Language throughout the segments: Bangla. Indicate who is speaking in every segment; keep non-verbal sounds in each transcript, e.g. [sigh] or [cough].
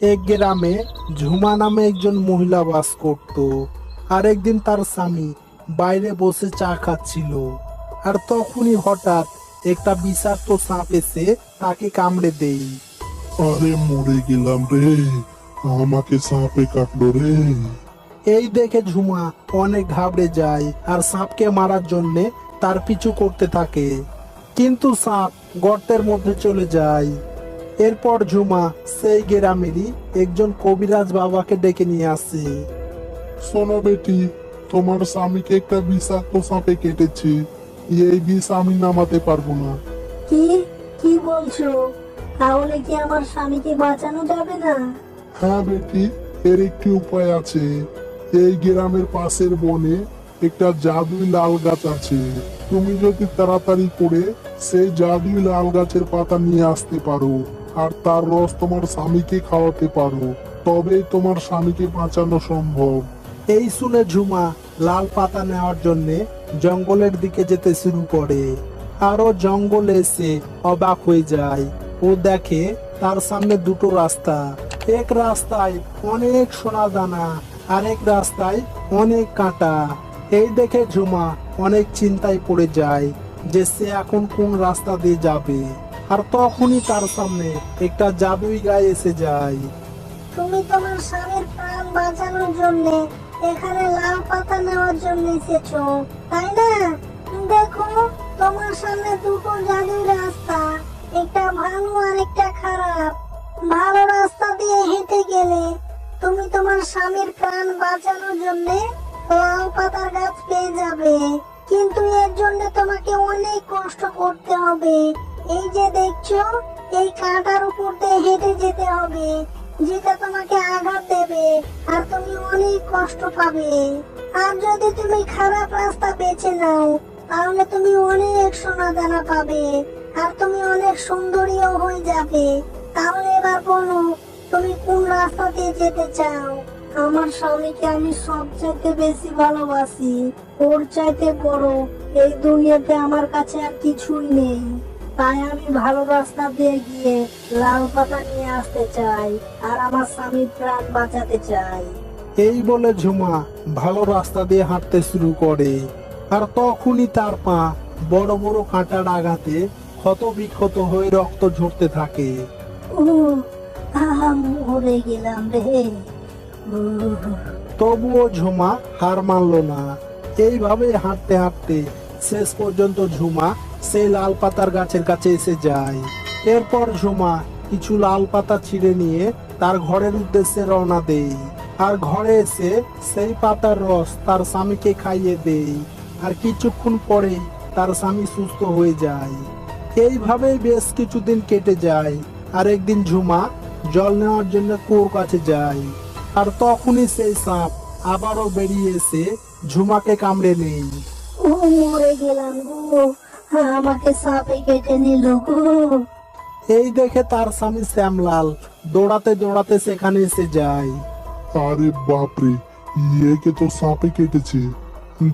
Speaker 1: এক গ্রামে ঝুমা নামে একজন মহিলা বাস করত। আর একদিন তার স্বামী বাইরে বসে চা খাচ্ছিল। আর তখনই হঠাৎ একটা বিষাক্ত সাপ এসে তাকে কামড়ে দেই
Speaker 2: আরে মরে গেলাম রে আমাকে সাপে কাটলো রে।
Speaker 1: এই দেখে ঝুমা অনেক ঘাবড়ে যায় আর সাপকে মারার জন্যে তার পিছু করতে থাকে। কিন্তু সাপ গর্তের মধ্যে চলে যায়। এরপর ঝুমা সেই গ্রামেরই একজন কবিরাজ বাবাকে ডেকে নিয়ে আসে।
Speaker 2: শোনো বেটি তোমার স্বামীকে একটা বিষাক্ত সাপে কেটেছে। এই বিষ আমি নামাতে পারব না।
Speaker 3: কি? কি বলছো? তাহলে কি আমার স্বামীকে বাঁচানো যাবে না?
Speaker 2: হ্যাঁ বেটি এর একটি উপায় আছে। এই গ্রামের পাশের বনে একটা জাদুই লাল গাছ আছে। তুমি যদি তাড়াতাড়ি করে সেই জাদুই লাল গাছের পাতা নিয়ে আসতে পারো। আর তার রস তোমার স্বামীকে খাওয়াতে পারো। তবেই তোমার স্বামীকে বাঁচানো সম্ভব।
Speaker 1: এই শুনে ঝুমা লাল পাতা নেওয়ার জন্যে জঙ্গলের দিকে যেতে শুরু করে। আরও জঙ্গলে এসে অবাক হয়ে যায়। ও দেখে তার সামনে দুটো রাস্তা। এক রাস্তায় অনেক সোনা দানা, আরেক রাস্তায় অনেক কাঁটা। এই দেখে ঝুমা অনেক চিন্তায় পড়ে যায় যে সে এখন কোন রাস্তা দিয়ে যাবে। আর তখনই তার সামনে একটা জাদুই গায়ে এসে যায়।
Speaker 3: তুমি তোমার স্বামীর প্রাণ বাঁচানোর জন্য, এখানে লাল পাতা নেওয়ার জন্য এসেছ, তাই না? দেখো, তোমার সামনে দুটো জাদুর রাস্তা, একটা ভালো আর একটা খারাপ। ভালো রাস্তা দিয়ে হেঁটে গেলে তুমি তোমার স্বামীর প্রাণ বাঁচানোর জন্য লাল পাতার গাছ পেয়ে যাবে। কিন্তু এর জন্য তোমাকে অনেক কষ্ট করতে হবে। এই যে দেখছ, এই কাঁটার উপর দিয়ে হেঁটে যেতে হবে, যেটা তোমাকে আঘাত দেবে আর তুমি অনেক কষ্ট পাবে। আর যদি তুমি খারাপ রাস্তা বেছে নাও, তাহলে তুমি অনেক সোনা দানা পাবে আর তুমি অনেক সুন্দরীও হয়ে যাবে। তাহলে এবার বলো, তুমি কোন রাস্তা দিয়ে যেতে চাও? আমার স্বামীকে আমি সবচাইতে বেশি ভালোবাসি। ওর চাইতে বড় এই দুনিয়াতে আমার কাছে আর কিছুই নেই। তাই আমি ভালো রাস্তা দিয়ে গিয়ে লাল পাতা নিয়ে আসতে চাই আর আমার স্বামীর প্রাণ বাঁচাতে চাই।
Speaker 1: এই বলে ঝুমা ভালো রাস্তা দিয়ে হাঁটতে শুরু করে। আর তখনই তার পা বড় বড় কাঁটার আঘাতে ক্ষত বিক্ষত হয়ে রক্ত ঝরতে থাকে।
Speaker 3: মরে গেলাম রে।
Speaker 1: তবুও ঝুমা হার মানল না। এইভাবে হাঁটতে হাঁটতে শেষ পর্যন্ত ঝুমা সেই লাল পাতার গাছের কাছে এসে যায়। এরপর ঝুমা কিছু লাল পাতা ছিঁড়ে নিয়ে তার ঘরের উদ্দেশ্যে রওনা দেই আর ঘরে এসে সেই পাতার রস তার স্বামীকে খাইয়ে দেই আর কিছুক্ষণ পরে তার স্বামী সুস্থ হয়ে যায়। এইভাবেই বেশ কিছুদিন কেটে যায়। আর একদিন ঝুমা জল নেওয়ার জন্য কুয়োর কাছে যায়। আর তখনই সেই সাপ আবারও বেরিয়ে এসে ঝুমাকে কামড়ে নেই
Speaker 3: মরে গেলাম আমাকে সাপে কেটে নিল গো।
Speaker 1: এই দেখে তার স্বামী শ্যামলাল দৌড়াতে দৌড়াতে সেখানে এসে যায়।
Speaker 2: আরে বাপরে ইয়েকে তো সাপে কেটেছে?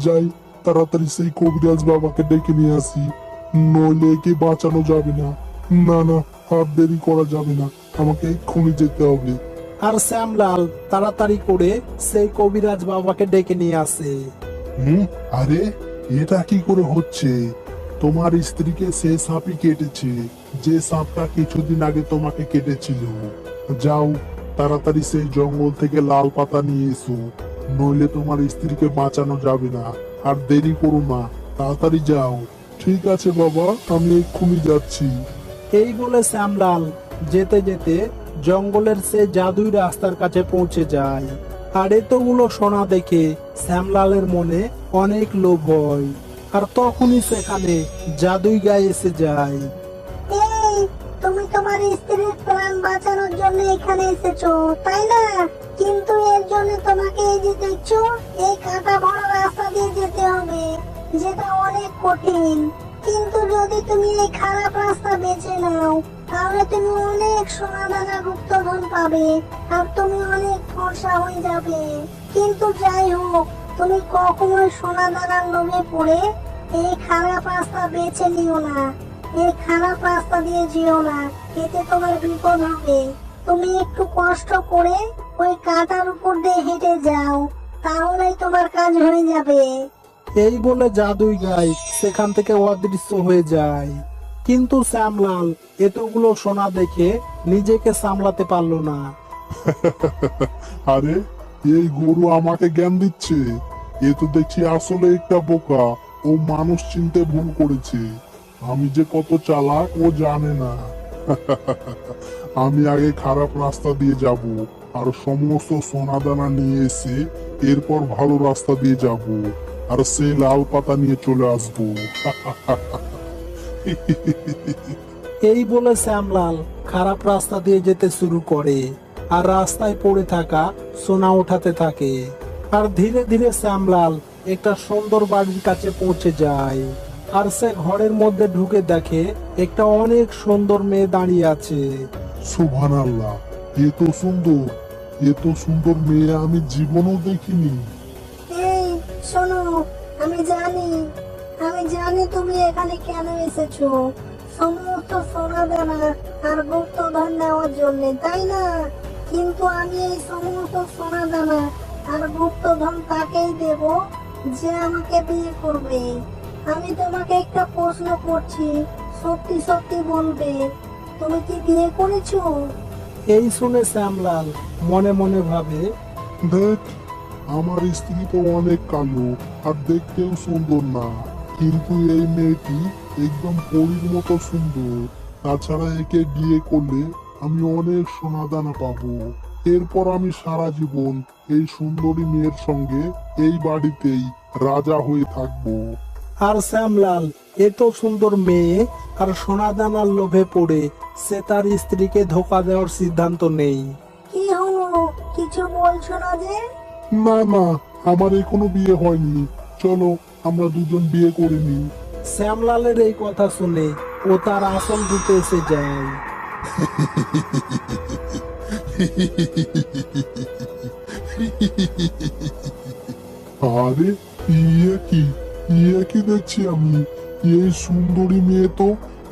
Speaker 2: যাই তাড়াতাড়ি সেই কবিরাজ বাবাকে ডেকে নিয়ে আসি। নইলে একে বাঁচানো যাবে না। না না আর দেরি করা যাবে না। আমাকে এক্ষুনি যেতে হবে।
Speaker 1: আর শ্যামলাল তাড়াতাড়ি করে সেই কবিরাজ বাবাকে ডেকে নিয়ে আসে।
Speaker 2: হুম আরে এটা কি করে হচ্ছে? তোমার স্ত্রীকে সে সাপই কেটেছে, যে সাপটা কিছুদিন আগে তোমাকে কেটেছিল। যাও, তাড়াতাড়ি সেই জঙ্গল থেকে লাল পাতা নিয়ে এসো, নইলে তোমার স্ত্রীকে বাঁচানো যাবে না, আর দেরি করো না, তাড়াতাড়ি যাও। ঠিক আছে বাবা, আমি এক্ষুনি যাচ্ছি।
Speaker 1: এই বলে শ্যামলাল যেতে যেতে জঙ্গলের সে জাদুই রাস্তার কাছে পৌঁছে যায়। আর এতগুলো সোনা দেখে শ্যামলালের মনে অনেক লোভ হয়। আর তখনই সেখানে জাদুই গায়ে এসে যায়।
Speaker 3: এই, তুমি তোমার স্ত্রীর প্রাণ বাঁচানোর জন্য এখানে এসেছ, তাই না? কিন্তু এর জন্য তোমাকে এই যে দেখছ, এই কাঁটা ভরা রাস্তা দিয়ে যেতে হবে, যেটা অনেক কঠিন। কিন্তু যদি তুমি এই খারাপ রাস্তা বেছে নাও, তাহলে তুমি অনেক সোনা দানা গুপ্তধন পাবে, আর তুমি অনেক ফর্সা হয়ে যাবে। কিন্তু যাই হোক তুমি কখনোই সোনা দানার লোভে পড়ে এই খারাপ রাস্তা বেছে নিও না। এই খারাপ রাস্তা দিয়ে যেও না। এতে তোমার বিপদ হবে। তুমি একটু কষ্ট করে ওই কাঁটার উপর দিয়ে হেঁটে যাও। তাহলেই তোমার কাজ হয়ে যাবে।
Speaker 1: এই বলে জাদুই গাই সেখান থেকে অদৃশ্য হয়ে যায়। কিন্তু শ্যামলাল এতগুলো সোনা দেখে নিজেকে সামলাতে পারল না।
Speaker 2: আরে এই গরু আমাকে জ্ঞান দিচ্ছে। এ তো দেখছি আসলে একটা বোকা ও মানুষ চিনতে ভুল করেছে। আমি যে কত চালাক, ও জানে না। [laughs] আমি আগে খারাপ রাস্তা দিয়ে যাব আর সমস্ত সোনাদানা নিয়ে এসে এরপর ভালো রাস্তা দিয়ে যাব আর সেই লাল পাতা নিয়ে চলে আসব। [laughs]
Speaker 1: এই বলে শ্যামলাল খারাপ রাস্তা দিয়ে যেতে শুরু করে। আর রাস্তায় পড়ে থাকা সোনা উঠাতে থাকে। আর ধীরে ধীরে শ্যামলাল একটা সুন্দর বাড়ির কাছে পৌঁছে যায়। আর সে ঘরের মধ্যে ঢুকে দেখে একটা অনেক সুন্দর মেয়ে দাঁড়িয়ে আছে।
Speaker 2: সুভান আল্লাহ এ তো সুন্দর। এ তো সুন্দর মেয়ে আমি জীবনও দেখিনি।
Speaker 3: এই শোনো আমি জানি আমি জানি তুমি এখানে কেন এসেছ। সমস্ত সোনা দানা আর গুপ্তধন নেওয়ার জন্য তাই না? কিন্তু আমি এই সমস্ত সোনা দানা আর গুপ্তধন তাকেই দেব যে আমাকে বিয়ে করবে। আমি তোমাকে একটা প্রশ্ন করছি সত্যি সত্যি বলবে তুমি কি বিয়ে করেছ?
Speaker 1: এই শুনে শ্যামলাল মনে মনে ভাবে
Speaker 2: দেখ আমার স্ত্রী তো অনেক কালো আর দেখতেও সুন্দর না কিন্তু এই মেয়েটি একদম পরীর মতো সুন্দর। তাছাড়া একে বিয়ে করলে আমি অনেক সোনা দানা পাবো। এরপর আমি সারা জীবন এই সুন্দরী মেয়ের সঙ্গে এই বাড়িতেই রাজা হয়ে থাকব।
Speaker 1: আর শ্যামলাল এত সুন্দর মেয়ে আর সোনাদানার লোভে পড়ে সে তার স্ত্রীকে ধোকা দেওয়ার সিদ্ধান্ত নেই।
Speaker 3: কি হলো কিছু বলছো না যে?
Speaker 2: না না আমার এখনও বিয়ে হয়নি। চলো আমরা দুজন বিয়ে করে নিই।
Speaker 1: শ্যামলালের এই কথা শুনে ও তার আসল রূপে এসে যায়।
Speaker 2: আরে ইয়ে কি? ইয়ে কি দেখছি আমি? এই সুন্দরী মেয়ে তো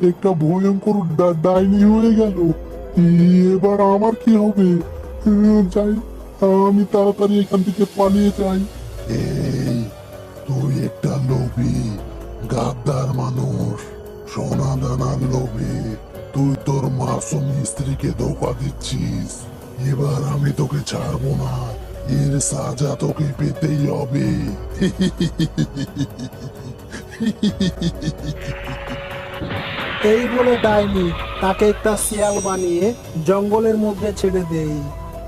Speaker 2: একটা ভয়ঙ্কর ডাইনি হয়ে গেল। এবার আমার কি হবে? যাই, আমি তাড়াতাড়ি এখান থেকে পালিয়ে যাই। এই, তুই একটা লোভী, গাদ্দার মানুষ, সোনা দানার লোভী। তুই তোর মাসুম স্ত্রীকে ধোকা দিচ্ছিস। এবার আমি তোকে ছাড়বো না। এর সাজা তোকে পেতেই হবে।
Speaker 1: এই বলে ডাইনি তাকে একটা শিয়াল বানিয়ে জঙ্গলের মধ্যে ছেড়ে দেয়।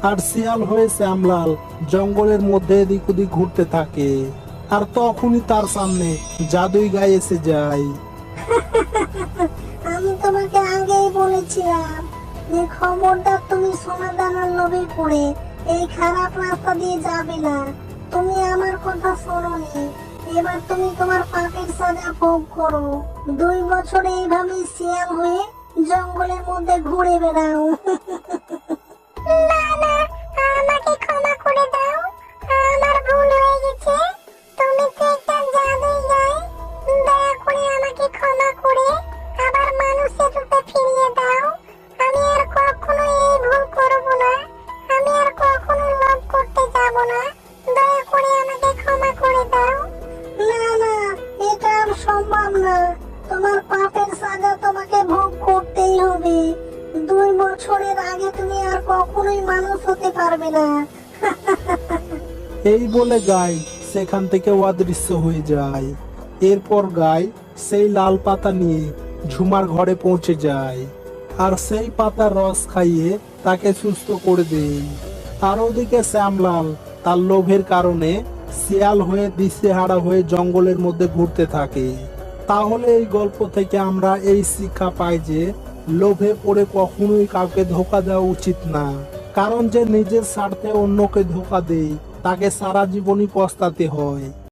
Speaker 1: আর শিয়াল হয়ে শ্যামলাল জঙ্গলের মধ্যে এদিক ওদিক ঘুরতে থাকে। আর তখনই তার সামনে জাদুই গায়ে এসে যায়।
Speaker 3: আমি তোমাকে আগেই বলেছিলাম যে খবরদার তুমি সোনা দানার লোভে পড়ে, এই খারাপ রাস্তা দিয়ে যাবে না। তুমি আমার কথা শোনোনি। এবার তুমি তোমার পাপের সাজা ভোগ করো। দুই বছর এইভাবে শিয়াল হয়ে জঙ্গলের মধ্যে ঘুরে বেড়াও। [laughs] না না। কখনোই মানুষ হতে পারবে না।
Speaker 1: এই বলে গাই সেখান থেকে অদৃশ্য হয়ে যায়। এরপর গাই সেই লাল পাতা নিয়ে ঝুমার ঘরে পৌঁছে যায় আর সেই পাতার রস খাইয়ে তাকে সুস্থ করে দেয়। আর ওদিকে শ্যামলাল তার লোভের কারণে শিয়াল হয়ে দিশেহারা হয়ে জঙ্গলের মধ্যে ঘুরতে থাকে। তাহলে এই গল্প থেকে আমরা এই শিক্ষা পাই যে লোভে পড়ে কখনোই কাউকে ধোকা দেওয়া উচিত না। কারণ যে নিজের স্বার্থে অন্যকে ধোকা দেয়, তাকে সারা জীবনই পস্তাতে হয়।